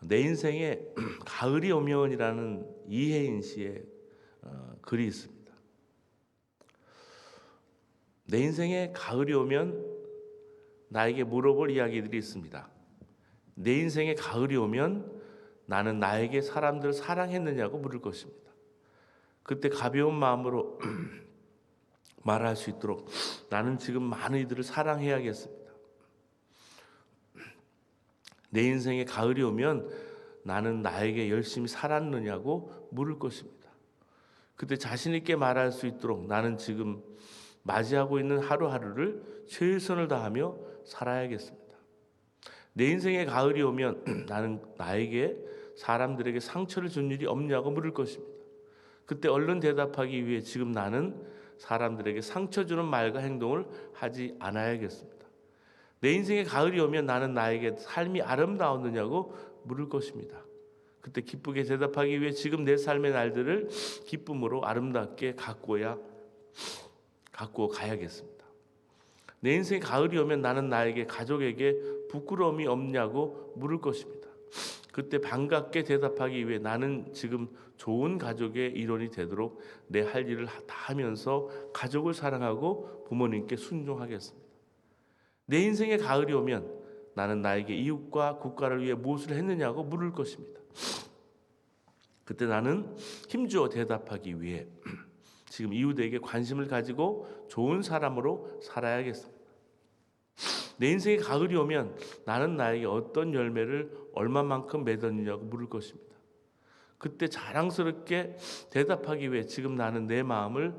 내 인생에 가을이 오면이라는 이혜인 씨의 어, 글이 있습니다. 내 인생에 가을이 오면 나에게 물어볼 이야기들이 있습니다. 내 인생에 가을이 오면 나는 나에게 사람들 사랑했느냐고 물을 것입니다. 그때 가벼운 마음으로 말할 수 있도록 나는 지금 많은 이들을 사랑해야겠습니다. 내 인생에 가을이 오면 나는 나에게 열심히 살았느냐고 물을 것입니다. 그때 자신 있게 말할 수 있도록 나는 지금 맞이하고 있는 하루하루를 최선을 다하며 살아야겠습니다. 내 인생에 가을이 오면 나는 나에게 사람들에게 상처를 준 일이 없냐고 물을 것입니다. 그때 얼른 대답하기 위해 지금 나는 사람들에게 상처 주는 말과 행동을 하지 않아야겠습니다. 내 인생에 가을이 오면 나는 나에게 삶이 아름다웠느냐고 물을 것입니다. 그때 기쁘게 대답하기 위해 지금 내 삶의 날들을 기쁨으로 아름답게 가꾸어야 가꾸어 가야겠습니다. 내 인생 가을이 오면 나는 나에게 가족에게 부끄러움이 없냐고 물을 것입니다. 그때 반갑게 대답하기 위해 나는 지금 좋은 가족의 일원이 되도록 내 할 일을 다 하면서 가족을 사랑하고 부모님께 순종하겠습니다. 내 인생의 가을이 오면 나는 나에게 이웃과 국가를 위해 무엇을 했느냐고 물을 것입니다. 그때 나는 힘주어 대답하기 위해 지금 이웃에게 관심을 가지고 좋은 사람으로 살아야겠습니다. 내 인생의 가을이 오면 나는 나에게 어떤 열매를 얼마만큼 맺었느냐고 물을 것입니다. 그때 자랑스럽게 대답하기 위해 지금 나는 내 마음을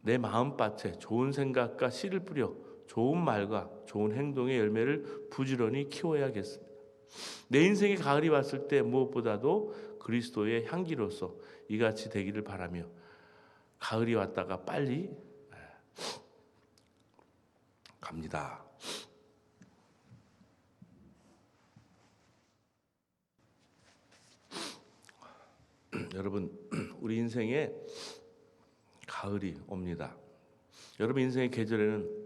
내 마음밭에 좋은 생각과 씨를 뿌려 좋은 말과 좋은 행동의 열매를 부지런히 키워야겠습니다. 내 인생의 가을이 왔을 때 무엇보다도 그리스도의 향기로서 이같이 되기를 바라며 가을이 왔다가 빨리 갑니다. 여러분, 우리 인생에 가을이 옵니다. 여러분 인생의 계절에는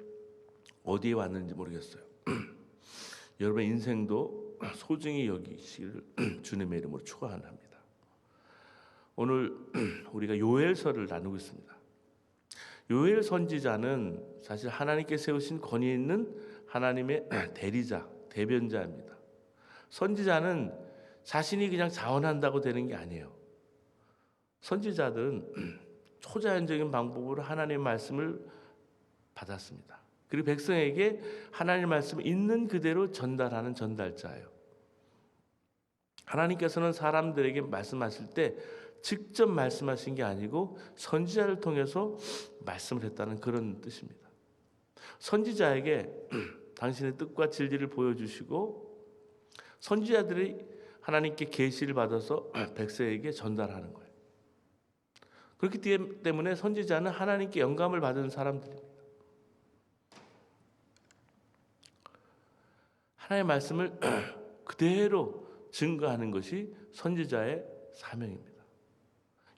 어디에 왔는지 모르겠어요. 여러분 인생도 소중히 여기시기를 주님의 이름으로 축원합니다. 오늘 우리가 요엘서를 나누고 있습니다. 요엘 선지자는 사실 하나님께 세우신 권위 있는 하나님의 대리자, 대변자입니다. 선지자는 자신이 그냥 자원한다고 되는 게 아니에요. 선지자들은 초자연적인 방법으로 하나님의 말씀을 받았습니다. 그리고 백성에게 하나님의 말씀을 있는 그대로 전달하는 전달자예요. 하나님께서는 사람들에게 말씀하실 때 직접 말씀하신 게 아니고 선지자를 통해서 말씀을 했다는 그런 뜻입니다. 선지자에게 당신의 뜻과 진리를 보여주시고 선지자들이 하나님께 계시를 받아서 백성에게 전달하는 거예요. 그렇기 때문에 선지자는 하나님께 영감을 받은 사람들입니다. 하나님의 말씀을 그대로 증거하는 것이 선지자의 사명입니다.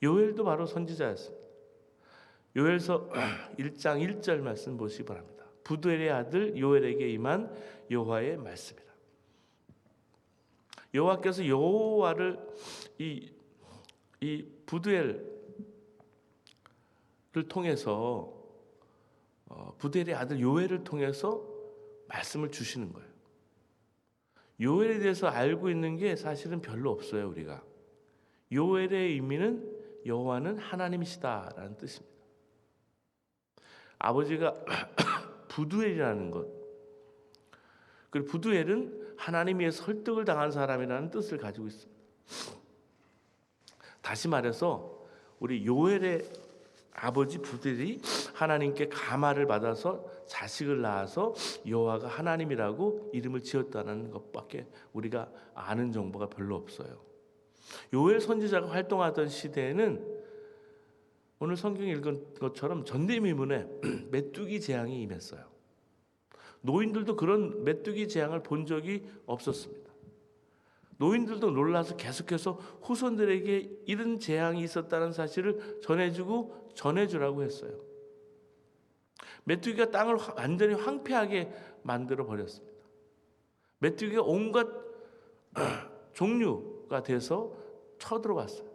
요엘도 바로 선지자였습니다. 요엘서 1장 1절 말씀 보시기 바랍니다. 부두엘의 아들 요엘에게 임한 여호와의 말씀이라. 여호와께서 여호와를 이, 이 부두엘을 통해서 어, 부두엘의 아들 요엘을 통해서 말씀을 주시는 거예요. 요엘에 대해서 알고 있는 게 사실은 별로 없어요, 우리가. 요엘의 의미는 여호와는 하나님이시다라는 뜻입니다. 아버지가 부두엘이라는 것. 그리고 부두엘은 하나님의 설득을 당한 사람이라는 뜻을 가지고 있습니다. 다시 말해서 우리 요엘의 아버지 부들이 하나님께 가마를 받아서 자식을 낳아서 여호와가 하나님이라고 이름을 지었다는 것밖에 우리가 아는 정보가 별로 없어요. 요엘 선지자가 활동하던 시대에는 오늘 성경 읽은 것처럼 전대미문에 메뚜기 재앙이 임했어요. 노인들도 그런 메뚜기 재앙을 본 적이 없었습니다. 노인들도 놀라서 계속해서 후손들에게 이런 재앙이 있었다는 사실을 전해주고 전해주라고 했어요. 메뚜기가 땅을 완전히 황폐하게 만들어 버렸습니다. 메뚜기가 온갖 종류가 돼서 쳐들어왔어요.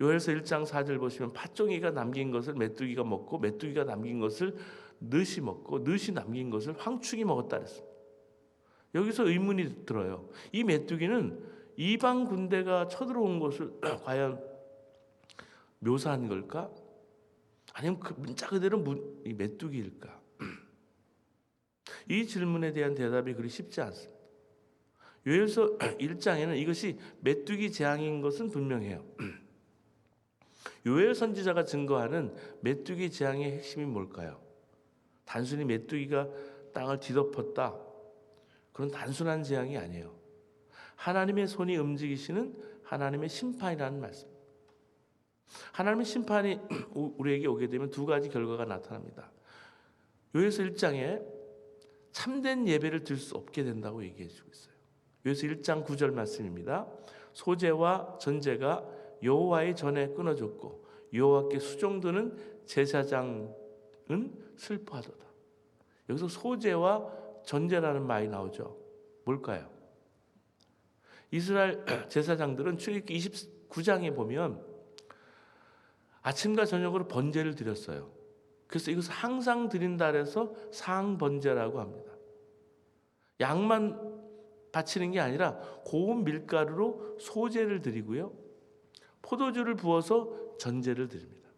요엘서 1장 4절 보시면 팥종이가 남긴 것을 메뚜기가 먹고 메뚜기가 남긴 것을 늑이 먹고 늑이 남긴 것을 황충이 먹었다 그랬습니다. 여기서 의문이 들어요. 이 메뚜기는 이방 군대가 쳐들어온 것을 과연 묘사한 걸까? 아니면 그 문자 그대로 문- 이 메뚜기일까? 이 질문에 대한 대답이 그리 쉽지 않습니다. 요엘서 1장에는 이것이 메뚜기 재앙인 것은 분명해요. 요엘 선지자가 증거하는 메뚜기 재앙의 핵심이 뭘까요? 단순히 메뚜기가 땅을 뒤덮었다. 그런 단순한 재앙이 아니에요. 하나님의 손이 움직이시는 하나님의 심판이라는 말씀. 하나님의 심판이 우리에게 오게 되면 두 가지 결과가 나타납니다. 요에서 1장에 참된 예배를 드릴 수 없게 된다고 얘기해 주고 있어요. 요에서 1장 9절 말씀입니다. 소재와 전제가 여호와의 전에 끊어졌고 여호와께 수종드는 제사장은 슬퍼하도다. 여기서 소재와 전제라는 말이 나오죠. 뭘까요? 이스라엘 제사장들은 출애굽기 29장에 보면 아침과 저녁으로 번제를 드렸어요. 그래서 이것을 항상 드린다 해서 상번제라고 합니다. 양만 바치는 게 아니라 고운 밀가루로 소제를 드리고요. 포도주를 부어서 전제를 드립니다.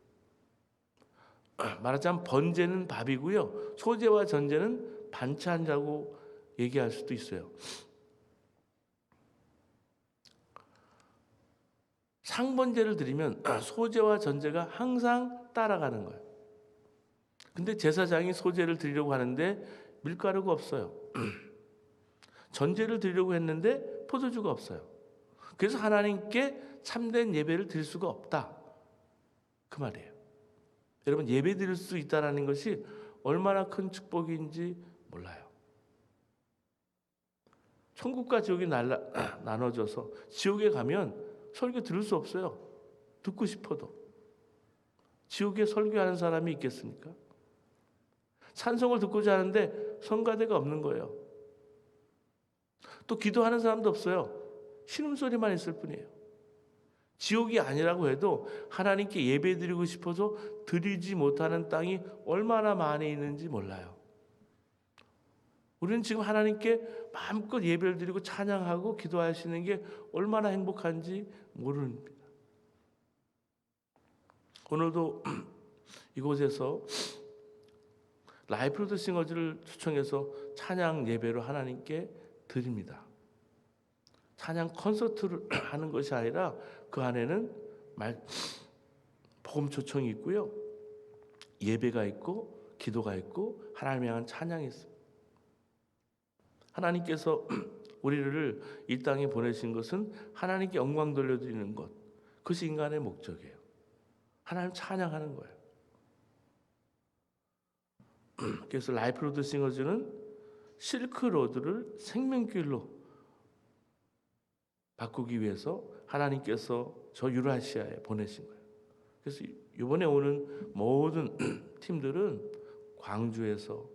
말하자면 번제는 밥이고요. 소제와 전제는 반찬이라고 얘기할 수도 있어요. 상번제를 드리면 소제와 전제가 항상 따라가는 거예요. 근데 제사장이 소제를 드리려고 하는데 밀가루가 없어요. 전제를 드리려고 했는데 포도주가 없어요. 그래서 하나님께 참된 예배를 드릴 수가 없다. 그 말이에요. 여러분 예배 드릴 수 있다라는 것이 얼마나 큰 축복인지 몰라요. 천국과 지옥이 날라, 나눠져서 지옥에 가면 설교 들을 수 없어요. 듣고 싶어도. 지옥에 설교하는 사람이 있겠습니까? 찬송을 듣고자 하는데 성가대가 없는 거예요. 또 기도하는 사람도 없어요. 신음소리만 있을 뿐이에요. 지옥이 아니라고 해도 하나님께 예배 드리고 싶어서 드리지 못하는 땅이 얼마나 많이 있는지 몰라요. 우리는 지금 하나님께 마음껏 예배를 드리고 찬양하고 기도하시는 게 얼마나 행복한지 모릅니다. 오늘도 이곳에서 라이프로드 싱어즈를 초청해서 찬양 예배로 하나님께 드립니다. 찬양 콘서트를 하는 것이 아니라 그 안에는 말 복음 초청이 있고요. 예배가 있고 기도가 있고 하나님을 향한 찬양이 있습니다. 하나님께서 우리를 이 땅에 보내신 것은 하나님께 영광 돌려드리는 것. 그것이 인간의 목적이에요. 하나님 찬양하는 거예요. 그래서 라이프 로드 싱어즈는 실크로드를 생명길로 바꾸기 위해서 하나님께서 저 유라시아에 보내신 거예요. 그래서 이번에 오는 모든 팀들은 광주에서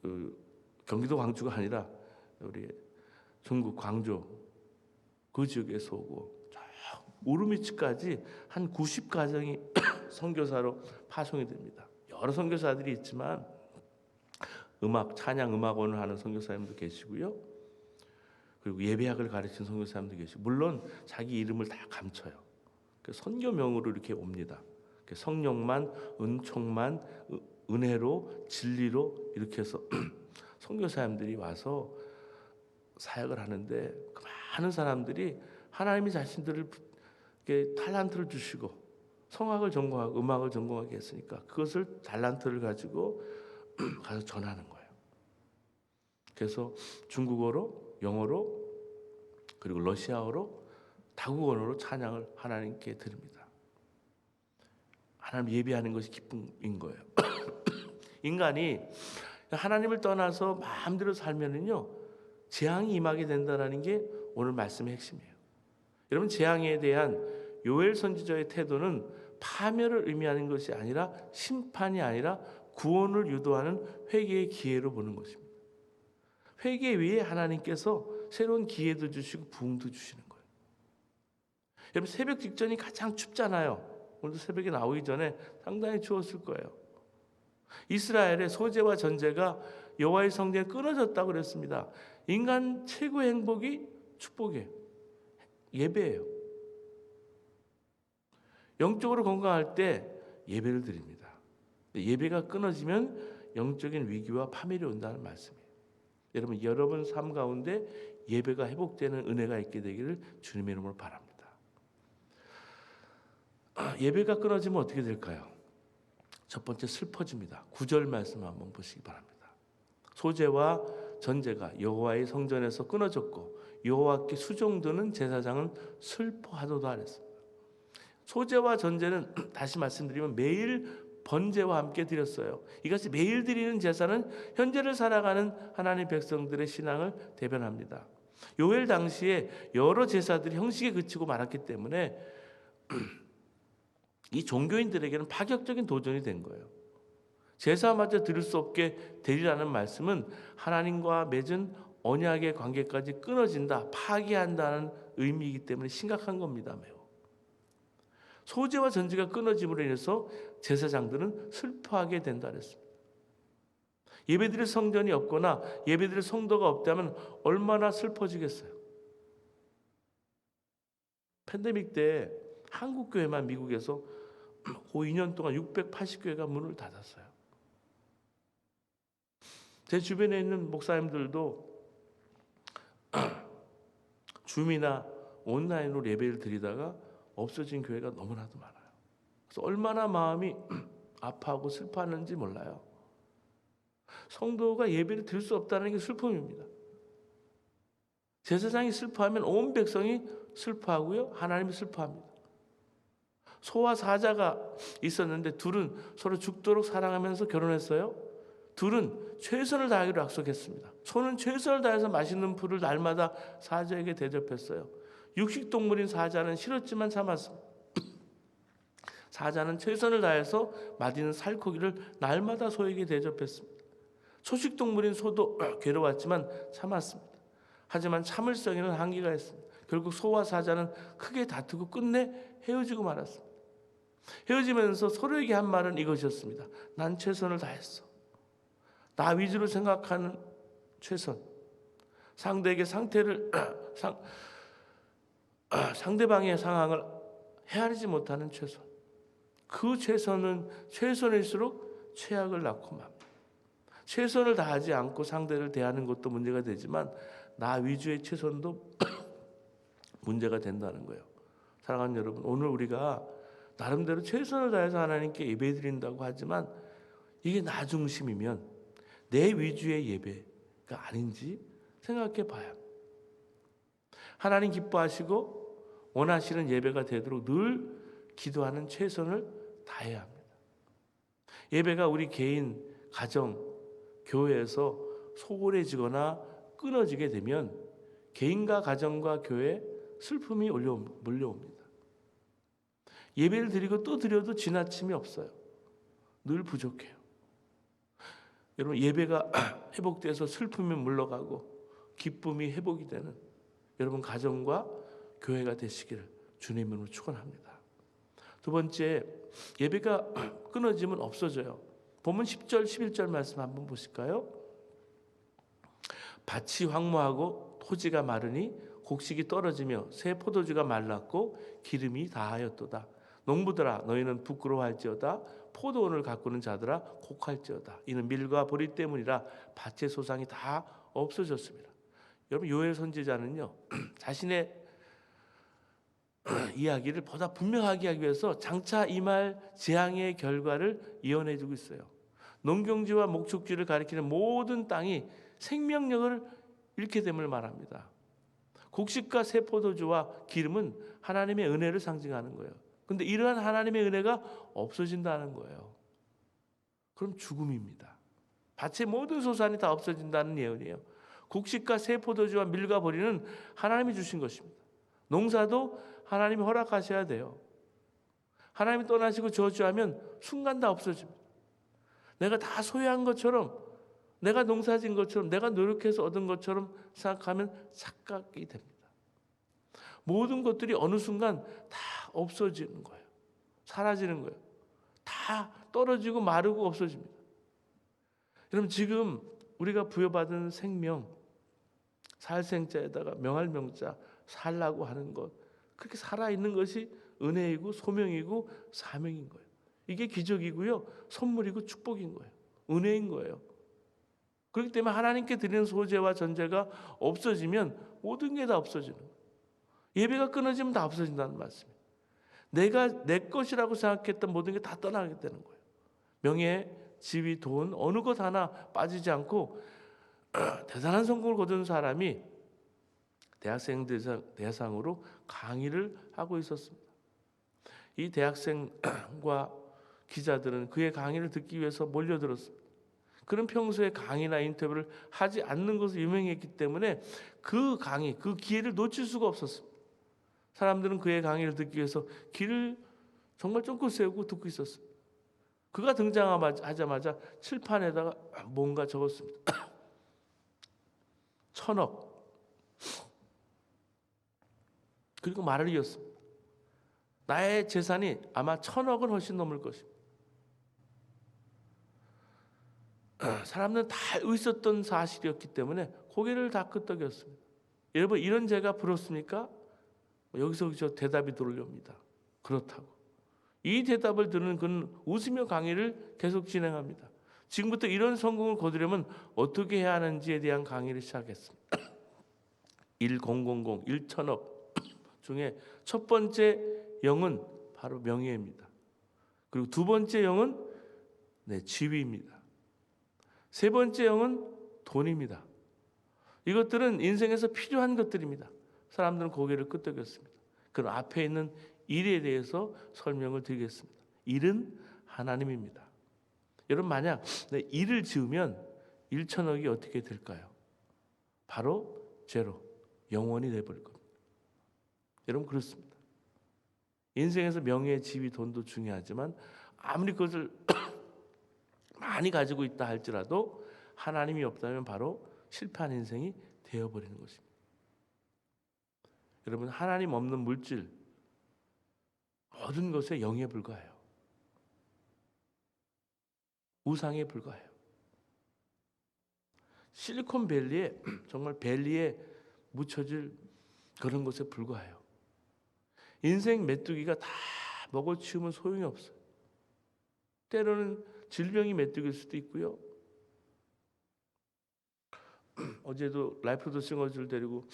그 경기도 광주가 아니라 우리 중국 광주 그 지역에서 오고 저 우르미치까지 한 90가정이 선교사로 파송이 됩니다. 여러 선교사들이 있지만 음악 찬양 음악원을 하는 선교사님도 계시고요. 그리고 예배학을 가르치는 선교사님도 계시고 물론 자기 이름을 다 감춰요. 그 선교명으로 이렇게 옵니다. 그 성령만 은총만 은혜로 진리로 이렇게 해서 선교사님들이 와서 사역을 하는데 그 많은 사람들이 하나님이 자신들을 탈란트를 주시고 성악을 전공하고 음악을 전공하게 했으니까 그것을 달란트를 가지고 가서 전하는 거예요. 그래서 중국어로, 영어로, 그리고 러시아어로, 다국어로 찬양을 하나님께 드립니다. 하나님 예배하는 것이 기쁨인 거예요. 인간이 하나님을 떠나서 마음대로 살면은요 재앙이 임하게 된다라는 게 오늘 말씀의 핵심이에요. 여러분 재앙에 대한 요엘 선지자의 태도는 파멸을 의미하는 것이 아니라 심판이 아니라 구원을 유도하는 회개의 기회로 보는 것입니다. 회개 위에 하나님께서 새로운 기회도 주시고 부흥도 주시는 거예요. 여러분 새벽 직전이 가장 춥잖아요. 오늘도 새벽에 나오기 전에 상당히 추웠을 거예요. 이스라엘의 소재와 전제가 여호와의 성전에 끊어졌다고 그랬습니다. 인간 최고의 행복이 축복이에요. 예배예요. 영적으로 건강할 때 예배를 드립니다. 예배가 끊어지면 영적인 위기와 파멸이 온다는 말씀이에요. 여러분 여러분 삶 가운데 예배가 회복되는 은혜가 있게 되기를 주님의 이름으로 바랍니다. 아, 예배가 끊어지면 어떻게 될까요? 첫 번째 슬퍼집니다. 구절 말씀 한번 보시기 바랍니다. 소재와 전제가 여호와의 성전에서 끊어졌고 여호와께 수종드는 제사장은 슬퍼하도다 하랬습니다. 소재와 전제는 다시 말씀드리면 매일 번제와 함께 드렸어요. 이것이 매일 드리는 제사는 현재를 살아가는 하나님 백성들의 신앙을 대변합니다. 요엘 당시에 여러 제사들이 형식에 그치고 말았기 때문에 이 종교인들에게는 파격적인 도전이 된 거예요. 제사마저 드릴 수 없게 되리라는 말씀은 하나님과 맺은 언약의 관계까지 끊어진다, 파기한다는 의미이기 때문에 심각한 겁니다, 매우. 소재와 전제가 끊어짐으로 인해서 제사장들은 슬퍼하게 된다 그랬습니다. 예배드릴 성전이 없거나 예배드릴 성도가 없다면 얼마나 슬퍼지겠어요. 팬데믹 때 한국 교회만 미국에서 고 2년 동안 680교회가 문을 닫았어요. 제 주변에 있는 목사님들도 줌이나 온라인으로 예배를 드리다가 없어진 교회가 너무나도 많아요. 그래서 얼마나 마음이 아파하고 슬퍼하는지 몰라요. 성도가 예배를 드릴 수 없다는 게 슬픔입니다. 제사장이 슬퍼하면 온 백성이 슬퍼하고요. 하나님이 슬퍼합니다. 소와 사자가 있었는데 둘은 서로 죽도록 사랑하면서 결혼했어요. 둘은 최선을 다하기로 약속했습니다. 소는 최선을 다해서 맛있는 풀을 날마다 사자에게 대접했어요. 육식 동물인 사자는 싫었지만 참았습니다. 사자는 최선을 다해서 맛있는 살코기를 날마다 소에게 대접했습니다. 초식 동물인 소도 괴로웠지만 참았습니다. 하지만 참을성에는 한계가 있습니다. 결국 소와 사자는 크게 다투고 끝내 헤어지고 말았습니다. 헤어지면서 서로에게 한 말은 이것이었습니다. 난 최선을 다했어. 나 위주로 생각하는 최선. 상대에게 상태를 상, 상대방의 상황을 헤아리지 못하는 최선. 그 최선은 최선일수록 최악을 낳고 맙니다. 최선을 다하지 않고 상대를 대하는 것도 문제가 되지만 나 위주의 최선도 문제가 된다는 거예요. 사랑하는 여러분, 오늘 우리가 나름대로 최선을 다해서 하나님께 예배 드린다고 하지만 이게 나 중심이면 내 위주의 예배가 아닌지 생각해 봐야. 하나님 기뻐하시고 원하시는 예배가 되도록 늘 기도하는 최선을 다해야 합니다. 예배가 우리 개인, 가정, 교회에서 소홀해지거나 끊어지게 되면 개인과 가정과 교회 슬픔이 몰려옵니다. 예배를 드리고 또 드려도 지나침이 없어요. 늘 부족해요. 여러분 예배가 회복돼서 슬픔이 물러가고 기쁨이 회복이 되는 여러분 가정과 교회가 되시기를 주님으로 축원합니다. 두 번째 예배가 끊어지면 없어져요. 보면 10절 11절 말씀 한번 보실까요? 밭이 황무하고 토지가 마르니 곡식이 떨어지며 새 포도주가 말랐고 기름이 다하였도다. 농부들아 너희는 부끄러워할지어다 포도원을 가꾸는 자들아 곡할지어다 이는 밀과 보리 때문이라 밭의 소상이 다 없어졌습니다. 여러분 요엘 선지자는요 자신의 이야기를 보다 분명하게 하기 위해서 장차 이말 재앙의 결과를 예언해 주고 있어요. 농경지와 목축지를 가리키는 모든 땅이 생명력을 잃게 됨을 말합니다. 곡식과 새 포도주와 기름은 하나님의 은혜를 상징하는 거예요. 근데 이러한 하나님의 은혜가 없어진다는 거예요. 그럼 죽음입니다. 밭의 모든 소산이 다 없어진다는 예언이에요. 곡식과 새 포도주와 밀과 보리는 하나님이 주신 것입니다. 농사도 하나님이 허락하셔야 돼요. 하나님이 떠나시고 저주하면 순간 다 없어집니다. 내가 다 소유한 것처럼 내가 농사진 것처럼 내가 노력해서 얻은 것처럼 생각하면 착각이 됩니다. 모든 것들이 어느 순간 다 없어지는 거예요. 사라지는 거예요. 다 떨어지고 마르고 없어집니다. 여러분 지금 우리가 부여받은 생명 살생자에다가 명할 명자 살라고 하는 것 그렇게 살아 있는 것이 은혜이고 소명이고 사명인 거예요. 이게 기적이고요. 선물이고 축복인 거예요. 은혜인 거예요. 그렇기 때문에 하나님께 드리는 소재와 전제가 없어지면 모든 게 다 없어지는 거예요. 예배가 끊어지면 다 없어진다는 말씀이에요. 내가 내 것이라고 생각했던 모든 게 다 떠나게 되는 거예요. 명예, 지위, 돈 어느 것 하나 빠지지 않고 대단한 성공을 거둔 사람이 대학생 대상, 대상 으로 강의를 하고 있었습니다. 이 대학생과 기자들은 그의 강의를 듣기 위해서 몰려들었습니다. 그는 평소에 강의나 인터뷰를 하지 않는 것으로 유명했기 때문에 그 강의, 그 기회를 놓칠 수가 없었습니다. 사람들은 그의 강의를 듣기 위해서 길을 정말 쫑긋 세우고 듣고 있었습니다. 그가 등장하자마자 칠판에다가 뭔가 적었습니다. 천억. 그리고 말을 이었습니다. 나의 재산이 아마 천억은 훨씬 넘을 것입니다. 사람들은 다 있었던 사실이었기 때문에 고개를 다 끄덕였습니다. 여러분 이런 제가 부럽습니까? 여기서 저 대답이 들어옵니다. 그렇다고. 이 대답을 들은 그는 웃으며 강의를 계속 진행합니다. 지금부터 이런 성공을 거두려면 어떻게 해야 하는지에 대한 강의를 시작했습니다. 1000, 1천억 중에 첫 번째 영은 바로 명예입니다. 그리고 두 번째 영은 네, 지위입니다. 세 번째 영은 돈입니다. 이것들은 인생에서 필요한 것들입니다. 사람들은 고개를 끄덕였습니다. 그 앞에 있는 일에 대해서 설명을 드리겠습니다. 일은 하나님입니다. 여러분 만약 내 일을 지으면 1천억이 어떻게 될까요? 바로 제로, 영원이 돼버릴 겁니다. 여러분 그렇습니다. 인생에서 명예, 지위, 돈도 중요하지만 아무리 그것을 많이 가지고 있다 할지라도 하나님이 없다면 바로 실패한 인생이 되어버리는 것입니다. 여러분 하나님 없는 물질 모든 것에 영에 불과해요. 우상에 불과해요. 실리콘밸리에 정말 밸리에 묻혀질 그런 것에 불과해요. 인생 메뚜기가 다 먹어치우면 소용이 없어요. 때로는 질병이 메뚜기일 수도 있고요. 어제도 라이프 더 싱어즈를 데리고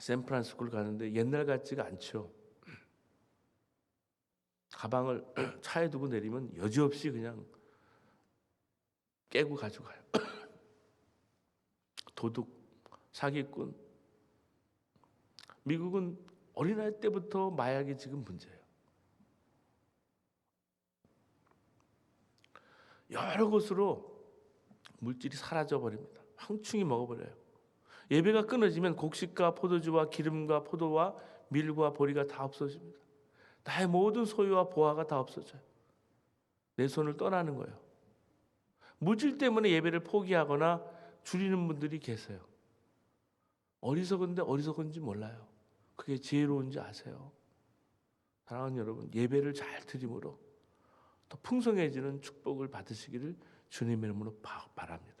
샌프란시스코를 가는데 옛날 같지가 않죠. 가방을 차에 두고 내리면 여지없이 그냥 깨고 가져가요. 도둑, 사기꾼. 미국은 어린아이 때부터 마약이 지금 문제예요. 여러 곳으로 물질이 사라져 버립니다. 황충이 먹어버려요. 예배가 끊어지면 곡식과 포도주와 기름과 포도와 밀과 보리가 다 없어집니다. 나의 모든 소유와 보화가 다 없어져요. 내 손을 떠나는 거예요. 물질 때문에 예배를 포기하거나 줄이는 분들이 계세요. 어리석은데 어리석은지 몰라요. 그게 지혜로운지 아세요? 사랑하는 여러분, 예배를 잘 드림으로 더 풍성해지는 축복을 받으시기를 주님의 이름으로 바랍니다.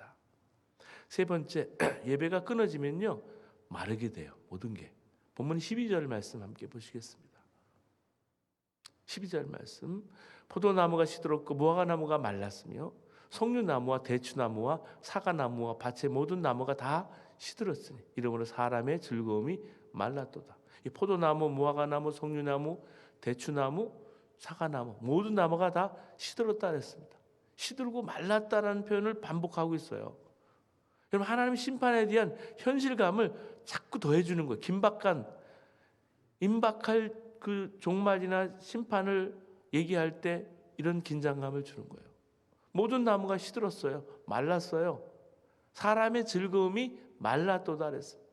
세 번째, 예배가 끊어지면요, 마르게 돼요. 모든 게. 본문 12절 말씀 함께 보시겠습니다. 12절 말씀. 포도나무가 시들었고 무화과나무가 말랐으며 석류나무와 대추나무와 사과나무와 밭의 모든 나무가 다 시들었으니 이러므로 사람의 즐거움이 말랐도다. 이 포도나무, 무화과나무, 석류나무, 대추나무, 사과나무 모든 나무가 다 시들었다 그랬습니다. 시들고 말랐다라는 표현을 반복하고 있어요. 여러분 하나님 심판에 대한 현실감을 자꾸 더해주는 거예요. 긴박한 임박할 그 종말이나 심판을 얘기할 때 이런 긴장감을 주는 거예요. 모든 나무가 시들었어요. 말랐어요. 사람의 즐거움이 말랐도다 그랬습니다.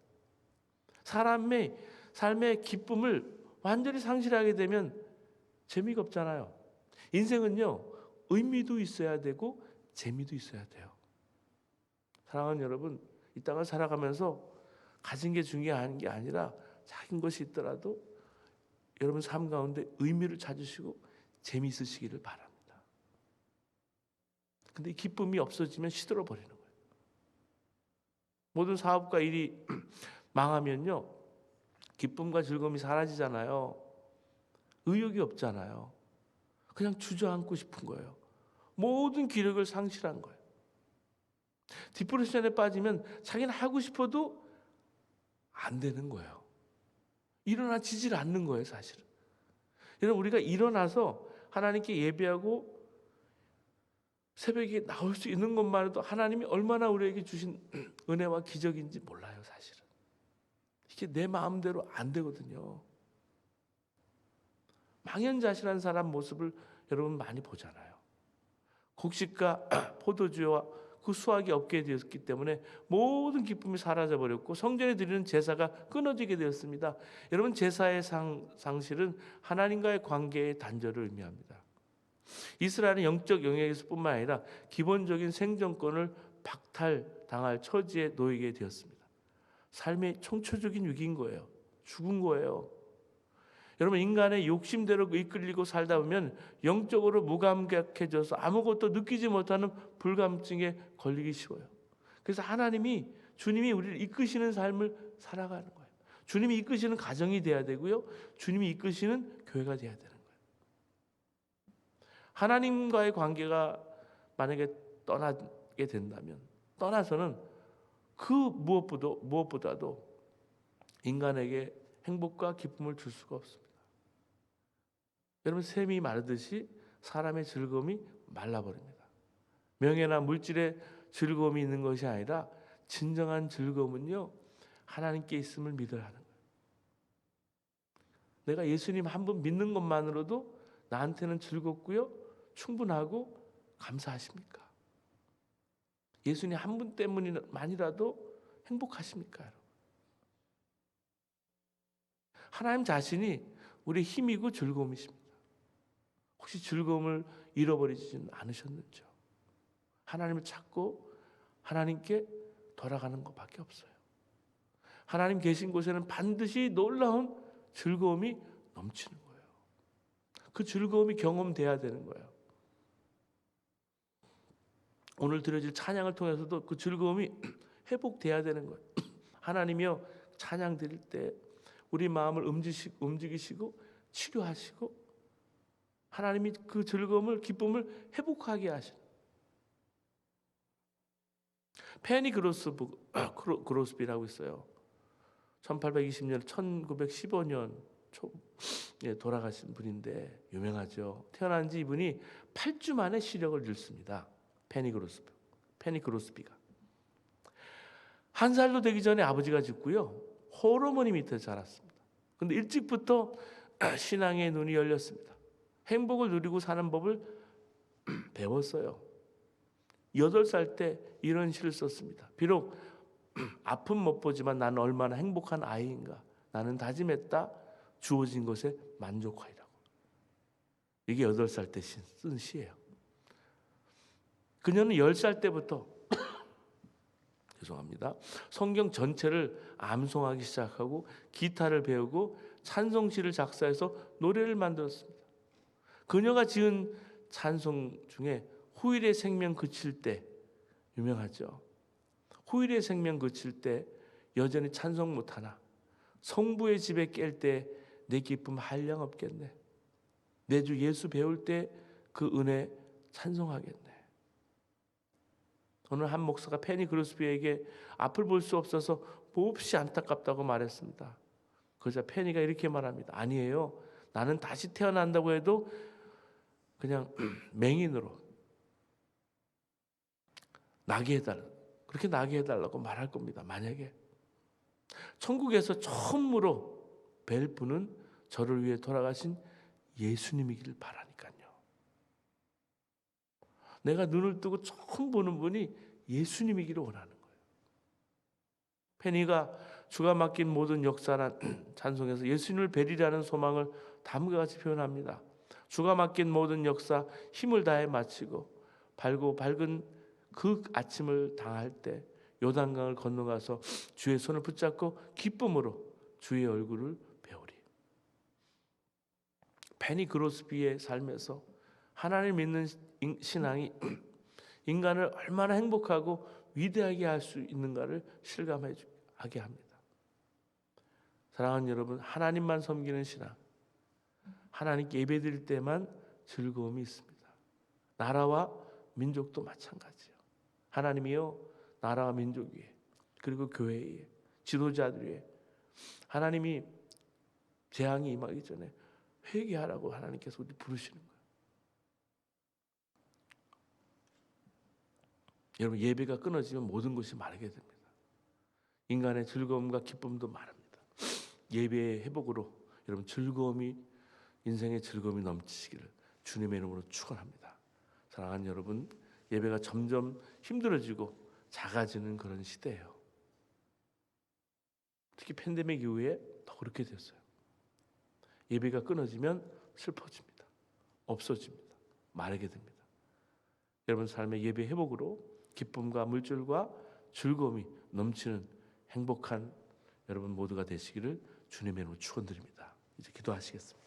사람의 삶의 기쁨을 완전히 상실하게 되면 재미가 없잖아요. 인생은요, 의미도 있어야 되고 재미도 있어야 돼요. 사랑하는 여러분, 이 땅을 살아가면서 가진 게 중요한 게 아니라 작은 것이 있더라도 여러분 삶 가운데 의미를 찾으시고 재미있으시기를 바랍니다. 근데 이 기쁨이 없어지면 시들어 버리는 거예요. 모든 사업과 일이 망하면요. 기쁨과 즐거움이 사라지잖아요. 의욕이 없잖아요. 그냥 주저앉고 싶은 거예요. 모든 기력을 상실한 거예요. 디프레션에 빠지면 자기는 하고 싶어도 안 되는 거예요. 일어나지질 않는 거예요, 사실은. 여러분 우리가 일어나서 하나님께 예배하고 새벽에 나올 수 있는 것만으로도 하나님이 얼마나 우리에게 주신 은혜와 기적인지 몰라요, 사실은. 이게 내 마음대로 안 되거든요. 망연자실한 사람 모습을 여러분 많이 보잖아요. 곡식과 포도주와 그 수확이 없게 되었기 때문에 모든 기쁨이 사라져 버렸고 성전에 드리는 제사가 끊어지게 되었습니다. 여러분 제사의 상, 상실은 하나님과의 관계의 단절을 의미합니다. 이스라엘은 영적 영역에서뿐만 아니라 기본적인 생존권을 박탈당할 처지에 놓이게 되었습니다. 삶의 총체적인 위기인 거예요. 죽은 거예요. 여러분 인간의 욕심대로 이끌리고 살다 보면 영적으로 무감각해져서 아무것도 느끼지 못하는 불감증에 걸리기 쉬워요. 그래서 하나님이 주님이 우리를 이끄시는 삶을 살아가는 거예요. 주님이 이끄시는 가정이 돼야 되고요. 주님이 이끄시는 교회가 돼야 되는 거예요. 하나님과의 관계가 만약에 떠나게 된다면 떠나서는 그 무엇보다 무엇보다도 인간에게 행복과 기쁨을 줄 수가 없습니다. 여러분 샘이 마르듯이 사람의 즐거움이 말라버립니다. 명예나 물질의 즐거움이 있는 것이 아니라 진정한 즐거움은요 하나님께 있음을 거예요. 내가 예수님 한분 믿는 것만으로도 나한테는 즐겁고요 충분하고 감사하십니까? 예수님 한 분 때문만이라도 행복하십니까? 하나님 자신이 우리 힘이고 즐거움이십니다. 혹시 즐거움을 잃어버리지는 않으셨는지요? 하나님을 찾고 하나님께 돌아가는 것밖에 없어요. 하나님 계신 곳에는 반드시 놀라운 즐거움이 넘치는 거예요. 그 즐거움이 경험돼야 되는 거예요. 오늘 드려질 찬양을 통해서도 그 즐거움이 회복돼야 되는 거예요. 하나님이요 찬양 드릴 때 우리 마음을 움직이시고 치료하시고 하나님이 그 즐거움을 기쁨을 회복하게 하시는 페니 그로스부 그로스비라고 있어요. 1820년 1915년 초에 돌아가신 분인데 유명하죠. 태어난 지 이분이 8주 만에 시력을 잃습니다. 페니 그로스비. 페니 그로스비가 한 살도 되기 전에 아버지가 죽고요. 호르몬이 밑에 자랐습니다. 근데 일찍부터 신앙의 눈이 열렸습니다. 행복을 누리고 사는 법을 배웠어요. 여덟 살때 이런 시를 썼습니다. 비록 아픔 못 보지만 나는 얼마나 행복한 아이인가. 나는 다짐했다. 주어진 것에 만족하리라고. 이게 여덟 살때 쓴 시예요. 그녀는 열살 때부터 죄송합니다. 성경 전체를 암송하기 시작하고 기타를 배우고 찬송시를 작사해서 노래를 만들었습니다. 그녀가 지은 찬송 중에 후일의 생명 그칠 때 유명하죠. 후일의 생명 그칠 때 여전히 찬송 못하나 성부의 집에 깰 때 내 기쁨 한량 없겠네. 내 주 예수 배울 때 그 은혜 찬송하겠네. 오늘 한 목사가 페니 그루스비에게 앞을 볼 수 없어서 몹시 안타깝다고 말했습니다. 그러자 페니가 이렇게 말합니다. 아니에요. 나는 다시 태어난다고 해도 그냥 맹인으로 나게 해달라. 그렇게 나게 해달라고 말할 겁니다. 만약에 천국에서 처음으로 뵐 분은 저를 위해 돌아가신 예수님이기를 바라니까요. 내가 눈을 뜨고 처음 보는 분이 예수님이기를 원하는 거예요. 페니가 주가 맡긴 모든 역사란 찬송에서 예수님을 뵈리라는 소망을 다음과 같이 표현합니다. 주가 맡긴 모든 역사 힘을 다해 마치고 밝고 밝은 그 아침을 당할 때 요단강을 건너가서 주의 손을 붙잡고 기쁨으로 주의 얼굴을 배우리. 페니 그로스비의 삶에서 하나님 믿는 인- 신앙이 인간을 얼마나 행복하고 위대하게 할 수 있는가를 실감하게 합니다. 사랑하는 여러분, 하나님만 섬기는 신앙, 하나님께 예배드릴 때만 즐거움이 있습니다. 나라와 민족도 마찬가지요. 하나님이요 나라와 민족 위에 그리고 교회 위에 지도자들 위에 하나님이 재앙이 임하기 전에 회개하라고 하나님께서 우리 부르시는 거예요. 여러분 예배가 끊어지면 모든 것이 마르게 됩니다. 인간의 즐거움과 기쁨도 마릅니다. 예배의 회복으로 여러분 즐거움이 인생의 즐거움이 넘치시기를 주님의 이름으로 축원합니다. 사랑하는 여러분, 예배가 점점 힘들어지고 작아지는 그런 시대예요. 특히 팬데믹 이후에 더 그렇게 됐어요. 예배가 끊어지면 슬퍼집니다. 없어집니다. 마르게 됩니다. 여러분 삶의 예배 회복으로 기쁨과 물질과 즐거움이 넘치는 행복한 여러분 모두가 되시기를 주님의 이름으로 축원드립니다. 이제 기도하시겠습니다.